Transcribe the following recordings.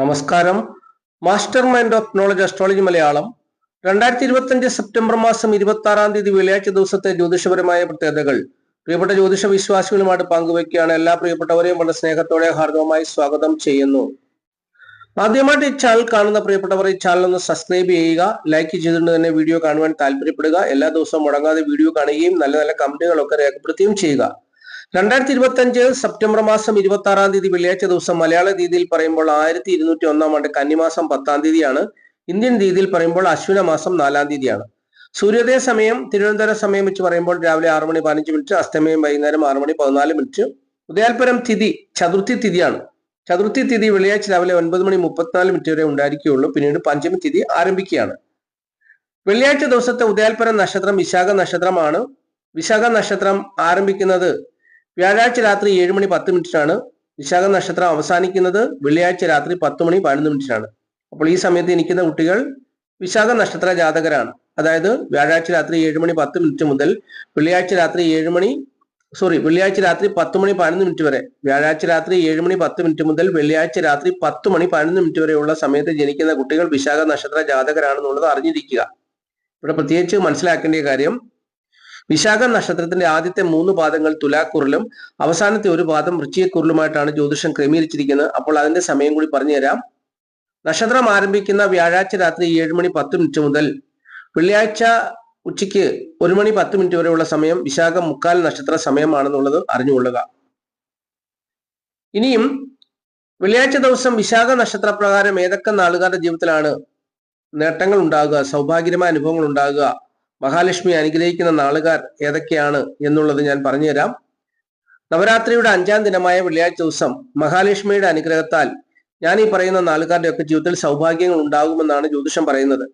നമസ്കാരം. Master mind of knowledge astrology Malayalam. രണ്ടായിരത്തി ഇരുപത്തി അഞ്ച് സെപ്റ്റംബർ മാസം ഇരുപത്തി ആറാം തീയതി വെള്ളിയാഴ്ച ദിവസത്തെ ജ്യോതിഷപരമായ പ്രത്യേകതകൾ. പ്രിയപ്പെട്ട ജ്യോതിഷ വിശ്വാസികളുമായിട്ട് പങ്കുവയ്ക്കുകയാണ് എല്ലാ പ്രിയപ്പെട്ടവരെയും വളരെ സ്നേഹത്തോടെ ഹാർദവമായി സ്വാഗതം ചെയ്യുന്നു. ആദ്യമായിട്ട് ഈ ചാനൽ കാണുന്ന പ്രിയപ്പെട്ടവർ ഈ ചാനൽ ഒന്ന് സബ്സ്ക്രൈബ് ചെയ്യുക ലൈക്ക് ചെയ്തുകൊണ്ട് തന്നെ വീഡിയോ കാണുവാൻ താല്പര്യപ്പെടുക. എല്ലാ ദിവസവും മുടങ്ങാതെ വീഡിയോ കാണുകയും നല്ല നല്ല കമന്റുകളൊക്കെ രേഖപ്പെടുത്തുകയും ചെയ്യുക. രണ്ടായിരത്തി ഇരുപത്തി അഞ്ച് സെപ്റ്റംബർ മാസം ഇരുപത്തി ആറാം തീയതി വെള്ളിയാഴ്ച ദിവസം മലയാള രീതിയിൽ പറയുമ്പോൾ ആയിരത്തി ഇരുന്നൂറ്റി ഒന്നാം ആണ്ട് കന്നിമാസം പത്താം തീയതിയാണ്. ഇന്ത്യൻ രീതിയിൽ പറയുമ്പോൾ അശ്വിന മാസം നാലാം തീയതിയാണ്. സൂര്യോദയ സമയം തിരുവനന്തപുരം സമയം വെച്ച് പറയുമ്പോൾ രാവിലെ ആറ് മണി പതിനഞ്ച് മിനിറ്റ് അസ്തമയം വൈകുന്നേരം ആറ് മണി പതിനാല് മിനിറ്റ്. ഉദയാൽപരം തിഥി ചതുർത്ഥി തിഥിയാണ്. ചതുർത്ഥി തിഥി വെള്ളിയാഴ്ച രാവിലെ ഒൻപത് മണി മുപ്പത്തിനാല് മിനിറ്റ് വരെ ഉണ്ടായിരിക്കുകയുള്ളൂ. പിന്നീട് പഞ്ചമി തിഥി ആരംഭിക്കുകയാണ്. വെള്ളിയാഴ്ച ദിവസത്തെ ഉദയാൽപരം നക്ഷത്രം വിശാഖ നക്ഷത്രമാണ്. വിശാഖ നക്ഷത്രം ആരംഭിക്കുന്നത് വ്യാഴാഴ്ച രാത്രി ഏഴ് മണി പത്ത് മിനിറ്റിനാണ് വിശാഖ നക്ഷത്രം അവസാനിക്കുന്നത്. വെള്ളിയാഴ്ച രാത്രി പത്ത് മണി പതിനൊന്ന് മിനിറ്റിനാണ്. അപ്പോൾ ഈ സമയത്ത് ഇരിക്കുന്ന കുട്ടികൾ വിശാഖ നക്ഷത്ര ജാതകരാണ്. അതായത് വ്യാഴാഴ്ച രാത്രി ഏഴ് മണി പത്ത് മിനിറ്റ് മുതൽ വെള്ളിയാഴ്ച രാത്രി ഏഴ് മണി സോറി വെള്ളിയാഴ്ച രാത്രി പത്ത് മണി പതിനൊന്ന് മിനിറ്റ് വരെ വ്യാഴാഴ്ച രാത്രി ഏഴ് മണി പത്ത് മിനിറ്റ് മുതൽ വെള്ളിയാഴ്ച രാത്രി പത്ത് മണി പതിനൊന്ന് മിനിറ്റ് വരെയുള്ള സമയത്ത് ജനിക്കുന്ന കുട്ടികൾ വിശാഖ നക്ഷത്ര ജാതകരാണെന്നുള്ളത് അറിഞ്ഞിരിക്കുക. ഇവിടെ പ്രത്യേകിച്ച് മനസ്സിലാക്കേണ്ട കാര്യം വിശാഖ നക്ഷത്രത്തിന്റെ ആദ്യത്തെ മൂന്ന് പാദങ്ങൾ തുലാക്കുറിലും അവസാനത്തെ ഒരു പാദം വൃശ്ചികക്കുറിലുമായിട്ടാണ് ജ്യോതിഷം ക്രമീകരിച്ചിരിക്കുന്നത്. അപ്പോൾ അതിന്റെ സമയം കൂടി പറഞ്ഞുതരാം. നക്ഷത്രം ആരംഭിക്കുന്ന വ്യാഴാഴ്ച രാത്രി ഏഴ് മണി പത്ത് മിനിറ്റ് മുതൽ വെള്ളിയാഴ്ച ഉച്ചയ്ക്ക് ഒരു മണി പത്ത് മിനിറ്റ് വരെയുള്ള സമയം വിശാഖ മുക്കാൽ നക്ഷത്ര സമയമാണെന്നുള്ളത് അറിഞ്ഞുകൊള്ളുക. ഇനിയും വെള്ളിയാഴ്ച ദിവസം വിശാഖ നക്ഷത്ര പ്രകാരം ഏതൊക്കെ നാളുകാരുടെ ജീവിതത്തിലാണ് നേട്ടങ്ങൾ ഉണ്ടാകുക സൗഭാഗ്യമായ അനുഭവങ്ങൾ ഉണ്ടാകുക മഹാലക്ഷ്മി അനുഗ്രഹിക്കുന്ന നാളുകാർ ഏതൊക്കെയാണ് എന്നുള്ളത് ഞാൻ പറഞ്ഞുതരാം. നവരാത്രിയുടെ അഞ്ചാം ദിനമായ വെള്ളിയാഴ്ച ദിവസം മഹാലക്ഷ്മിയുടെ അനുഗ്രഹത്താൽ ഞാൻ ഈ പറയുന്ന നാളുകാരുടെ ഒക്കെ ജീവിതത്തിൽ സൗഭാഗ്യങ്ങൾ ഉണ്ടാകുമെന്നാണ് ജ്യോതിഷം പറയുന്നത്.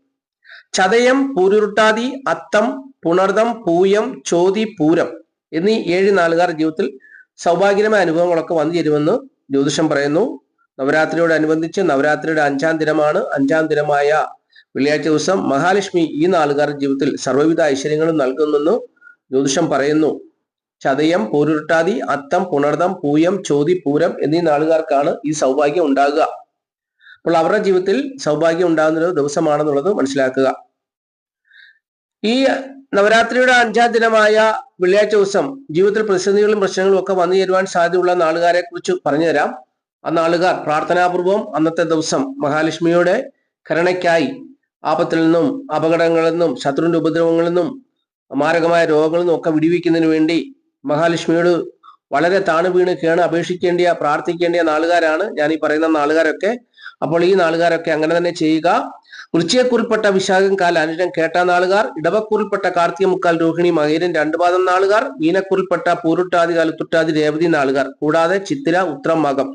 ചതയം പൂരുരുട്ടാതി അത്തം പുണർദം പൂയം ചോതി പൂരം എന്നീ ഏഴ് നാളുകാർ ജീവിതത്തിൽ സൗഭാഗ്യമായ അനുഭവങ്ങളൊക്കെ വന്നു ചേരുമെന്ന് ജ്യോതിഷം പറയുന്നു. നവരാത്രിയോടനുബന്ധിച്ച് നവരാത്രിയുടെ അഞ്ചാം ദിനമാണ്. അഞ്ചാം ദിനമായ വെള്ളിയാഴ്ച ദിവസം മഹാലക്ഷ്മി ഈ നാളുകാരുടെ ജീവിതത്തിൽ സർവവിധ ഐശ്വര്യങ്ങളും നൽകുന്നു ജ്യോതിഷം പറയുന്നു. ചതയം പൂരുരുട്ടാതി അത്തം പുണർദം പൂയം ചോതി പൂരം എന്നീ നാളുകാർക്കാണ് ഈ സൗഭാഗ്യം ഉണ്ടാകുക. അപ്പോൾ അവരുടെ ജീവിതത്തിൽ സൗഭാഗ്യം ഉണ്ടാകുന്ന ഒരു ദിവസമാണെന്നുള്ളത് മനസ്സിലാക്കുക. ഈ നവരാത്രിയുടെ അഞ്ചാം ദിനമായ വെള്ളിയാഴ്ച ദിവസം ജീവിതത്തിൽ പ്രതിസന്ധികളും പ്രശ്നങ്ങളും ഒക്കെ വന്നു ചേരുവാൻ സാധ്യതയുള്ള നാളുകാരെ കുറിച്ച് പറഞ്ഞുതരാം. ആ നാളുകാർ പ്രാർത്ഥനാപൂർവം അന്നത്തെ ദിവസം മഹാലക്ഷ്മിയുടെ കരുണയ്ക്കായി ആപത്തിൽ നിന്നും അപകടങ്ങളിൽ നിന്നും ശത്രുവിന്റെ ഉപദ്രവങ്ങളിൽ നിന്നും മാരകമായ രോഗങ്ങളിൽ നിന്നും ഒക്കെ വിടിവിക്കുന്നതിന് വേണ്ടി മഹാലക്ഷ്മിയോട് വളരെ താണു വീണ് കേണ് അപേക്ഷിക്കേണ്ടിയ പ്രാർത്ഥിക്കേണ്ടിയ നാളുകാരാണ്. ഞാൻ ഈ പറയുന്ന നാളുകാരൊക്കെ. അപ്പോൾ ഈ നാളുകാരൊക്കെ അങ്ങനെ തന്നെ ചെയ്യുക. വൃശ്ചികക്കുറിൽപ്പെട്ട വിശാഖം കാൽ അനുജൻ കേട്ട നാളുകാർ ഇടവക്കുറിൽപ്പെട്ട കാർത്തിക മുക്കാൽ രോഹിണി മകേരൻ രണ്ടുപാദം നാളുകാർ മീനക്കുറിൽപ്പെട്ട പൂരുട്ടാതി കാലത്തുട്ടാതി രേവതി നാളുകാർ. കൂടാതെ ചിത്തിര ഉത്രം മകം.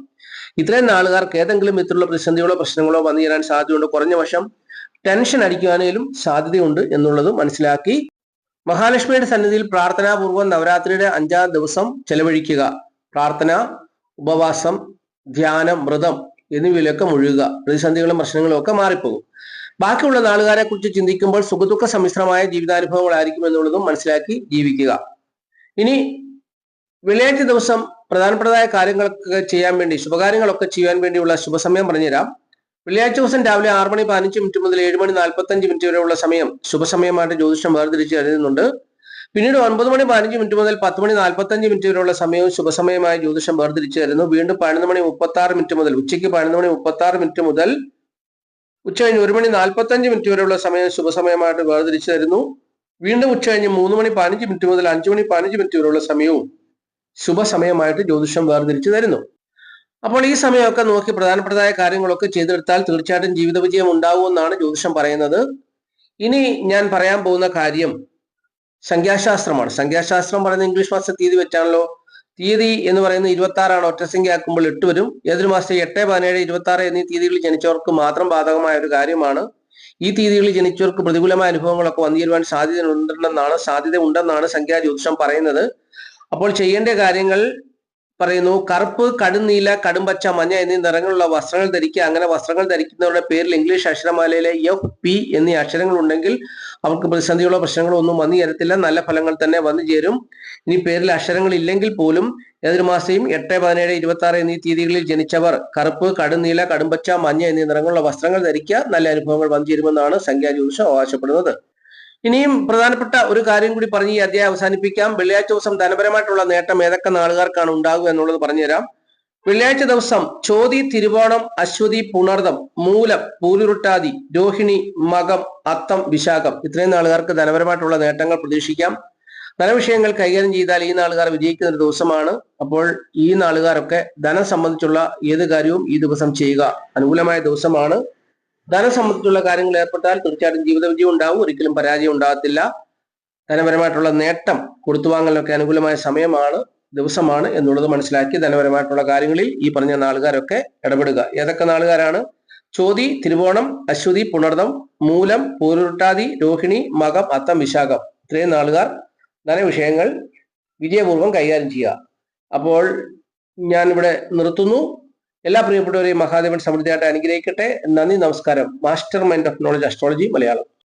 ഇത്രയും നാളുകാർക്ക് ഏതെങ്കിലും വിധത്തിലുള്ള പ്രതിസന്ധികളോ പ്രശ്നങ്ങളോ വന്നു ചേരാൻ സാധ്യതയുണ്ട്. കുറഞ്ഞ വശം ടെൻഷൻ അടിക്കുവാനേലും സാധ്യതയുണ്ട് എന്നുള്ളത് മനസ്സിലാക്കി മഹാലക്ഷ്മിയുടെ സന്നിധിയിൽ പ്രാർത്ഥനാപൂർവം നവരാത്രിയുടെ അഞ്ചാം ദിവസം ചെലവഴിക്കുക. പ്രാർത്ഥന ഉപവാസം ധ്യാനം വ്രതം എന്നിവയിലൊക്കെ മുഴുകുക. പ്രതിസന്ധികളും പ്രശ്നങ്ങളും ഒക്കെ മാറിപ്പോകും. ബാക്കിയുള്ള നാളുകാരെ കുറിച്ച് ചിന്തിക്കുമ്പോൾ സുഖദുഃഖ സമ്മിശ്രമായ ജീവിതാനുഭവങ്ങളായിരിക്കും എന്നുള്ളതും മനസ്സിലാക്കി ജീവിക്കുക. ഇനി വെള്ളിയാഴ്ച ദിവസം പ്രധാനപ്പെട്ടതായ കാര്യങ്ങളൊക്കെ ചെയ്യാൻ വേണ്ടി ശുഭകാര്യങ്ങളൊക്കെ ചെയ്യാൻ വേണ്ടിയുള്ള ശുഭസമയം പറഞ്ഞുതരാം. വെള്ളിയാഴ്ച ദിവസം രാവിലെ ആറ് മണി പതിനഞ്ച് മിനിറ്റ് മുതൽ ഏഴ് മണി നാൽപ്പത്തി അഞ്ച് മിനിറ്റ് വരെയുള്ള സമയം ശുഭസമയമായിട്ട് ജ്യോതിഷം വേർതിരിച്ച് കരുതുന്നുണ്ട്. പിന്നീട് ഒൻപത് മണി പതിനഞ്ച് മിനിറ്റ് മുതൽ പത്ത് മണി നാൽപ്പത്തി അഞ്ച് മിനിറ്റ് വരെയുള്ള സമയവും ശുഭസമയമായ ജ്യോതിഷം വേർതിരിച്ച് തരുന്നു വീണ്ടും പതിനൊന്ന് മണി മുപ്പത്തി ആറ് മിനിറ്റ് മുതൽ ഉച്ചയ്ക്ക് പതിനൊന്ന് മണി മുപ്പത്തി ആറ് മിനിറ്റ് മുതൽ ഉച്ച കഴിഞ്ഞ് ഒരു മണി നാൽപ്പത്തി അഞ്ച് മിനിറ്റ് വരെയുള്ള സമയം ശുഭസമയമായിട്ട് വേർതിരിച്ച് തരുന്നു വീണ്ടും ഉച്ച കഴിഞ്ഞ് മൂന്ന് മണി പതിനഞ്ച് മിനിറ്റ് മുതൽ അഞ്ചു മണി പതിനഞ്ച് മിനിറ്റ് വരെയുള്ള സമയവും ശുഭസമയമായിട്ട് ജ്യോതിഷം വേർതിരിച്ച് തരുന്നു അപ്പോൾ ഈ സമയമൊക്കെ നോക്കി പ്രധാനപ്പെട്ടതായ കാര്യങ്ങളൊക്കെ ചെയ്തെടുത്താൽ തീർച്ചയായിട്ടും ജീവിത വിജയം ഉണ്ടാവുമെന്നാണ് ജ്യോതിഷം പറയുന്നത്. ഇനി ഞാൻ പറയാൻ പോകുന്ന കാര്യം സംഖ്യാശാസ്ത്രമാണ്. സംഖ്യാശാസ്ത്രം പറയുന്ന ഇംഗ്ലീഷ് മാസത്തെ തീയതി വെച്ചാണല്ലോ. തീയതി എന്ന് പറയുന്നത് ഇരുപത്തി ആറാണ് ഒറ്റസംഖ്യ ആക്കുമ്പോൾ എട്ട് വരും. ഏതൊരു മാസത്തെ എട്ട് പതിനേഴ് ഇരുപത്തി ആറ് എന്നീ തീയതികളിൽ ജനിച്ചവർക്ക് മാത്രം ബാധകമായ ഒരു കാര്യമാണ്. ഈ തീയതികളിൽ ജനിച്ചവർക്ക് പ്രതികൂലമായ അനുഭവങ്ങളൊക്കെ വന്നു ചേരുവാൻ സാധ്യത ഉണ്ടെന്നാണ് സാധ്യത ഉണ്ടെന്നാണ് സംഖ്യാ ജ്യോതിഷം പറയുന്നത്. അപ്പോൾ ചെയ്യേണ്ട കാര്യങ്ങൾ പറയുന്നു കറുപ്പ് കടുന്നീല കടുംപച്ച മഞ്ഞ എന്നീ നിറങ്ങളുള്ള വസ്ത്രങ്ങൾ ധരിക്കുക. അങ്ങനെ വസ്ത്രങ്ങൾ ധരിക്കുന്നവരുടെ പേരിൽ ഇംഗ്ലീഷ് അക്ഷരമാലയിലെ എഫ് പി എന്നീ അക്ഷരങ്ങൾ ഉണ്ടെങ്കിൽ അവർക്ക് പ്രതിസന്ധികളോ പ്രശ്നങ്ങളോ ഒന്നും വന്നു ചേരത്തില്ല. നല്ല ഫലങ്ങൾ തന്നെ വന്നു ചേരും. ഇനി പേരിൽ അക്ഷരങ്ങൾ ഇല്ലെങ്കിൽ പോലും ഏതൊരു മാസയും എട്ട് പതിനേഴ് ഇരുപത്തി ആറ് എന്നീ തീയതികളിൽ ജനിച്ചവർ കറുപ്പ് കടുന്നീല കടുംപച്ച മഞ്ഞ എന്നീ നിറങ്ങളുള്ള വസ്ത്രങ്ങൾ ധരിക്കുക. നല്ല അനുഭവങ്ങൾ വന്നു ചേരുമെന്നാണ് സംഖ്യാ ജ്യോതിഷം അവകാശപ്പെടുന്നത്. ഇനിയും പ്രധാനപ്പെട്ട ഒരു കാര്യം കൂടി പറഞ്ഞ് ഈ അധ്യായം അവസാനിപ്പിക്കാം. വെള്ളിയാഴ്ച ദിവസം ധനപരമായിട്ടുള്ള നേട്ടം ഏതൊക്കെ നാളുകാർക്കാണ് ഉണ്ടാകുക എന്നുള്ളത് പറഞ്ഞുതരാം വെള്ളിയാഴ്ച ദിവസം ചോതി തിരുവോണം അശ്വതി പുണർദം മൂലം പൂലുരുട്ടാതി രോഹിണി മകം അത്തം വിശാഖം ഇത്രയും നാളുകാർക്ക് ധനപരമായിട്ടുള്ള നേട്ടങ്ങൾ പ്രതീക്ഷിക്കാം. ധനവിഷയങ്ങൾ കൈകാര്യം ചെയ്താൽ ഈ നാളുകാർ വിജയിക്കുന്ന ഒരു ദിവസമാണ്. അപ്പോൾ ഈ നാളുകാരൊക്കെ ധനം സംബന്ധിച്ചുള്ള ഏത് കാര്യവും ഈ ദിവസം ചെയ്യുക അനുകൂലമായ ദിവസമാണ്. ധനം സംബന്ധിച്ചുള്ള കാര്യങ്ങൾ ഏർപ്പെട്ടാൽ തീർച്ചയായിട്ടും ജീവിത വിജയം ഉണ്ടാവും. ഒരിക്കലും പരാജയം ഉണ്ടാകത്തില്ല. ധനപരമായിട്ടുള്ള നേട്ടം കൊടുത്തുവാങ്ങലിനൊക്കെ അനുകൂലമായ സമയമാണ് ദിവസമാണ് എന്നുള്ളത് മനസ്സിലാക്കി ധനപരമായിട്ടുള്ള കാര്യങ്ങളിൽ ഈ പറഞ്ഞ നാളുകാരൊക്കെ ഇടപെടുക. ഏതൊക്കെ നാളുകാരാണ്? ചോതി തിരുവോണം അശ്വതി പുണർദം മൂലം പൂരുട്ടാതി രോഹിണി മകം അത്തം വിശാഖം. ഇത്രയും നാളുകാർ ധനവിഷയങ്ങൾ വിജയപൂർവം കൈകാര്യം ചെയ്യുക. അപ്പോൾ ഞാനിവിടെ നിർത്തുന്നു. എല്ലാ പ്രിയപ്പെട്ടവരെയും മഹാദേവൻ സമൃദ്ധിയായിട്ട് അനുഗ്രഹിക്കട്ടെ. നന്ദി നമസ്കാരം. Master mind of knowledge astrology Malayalam.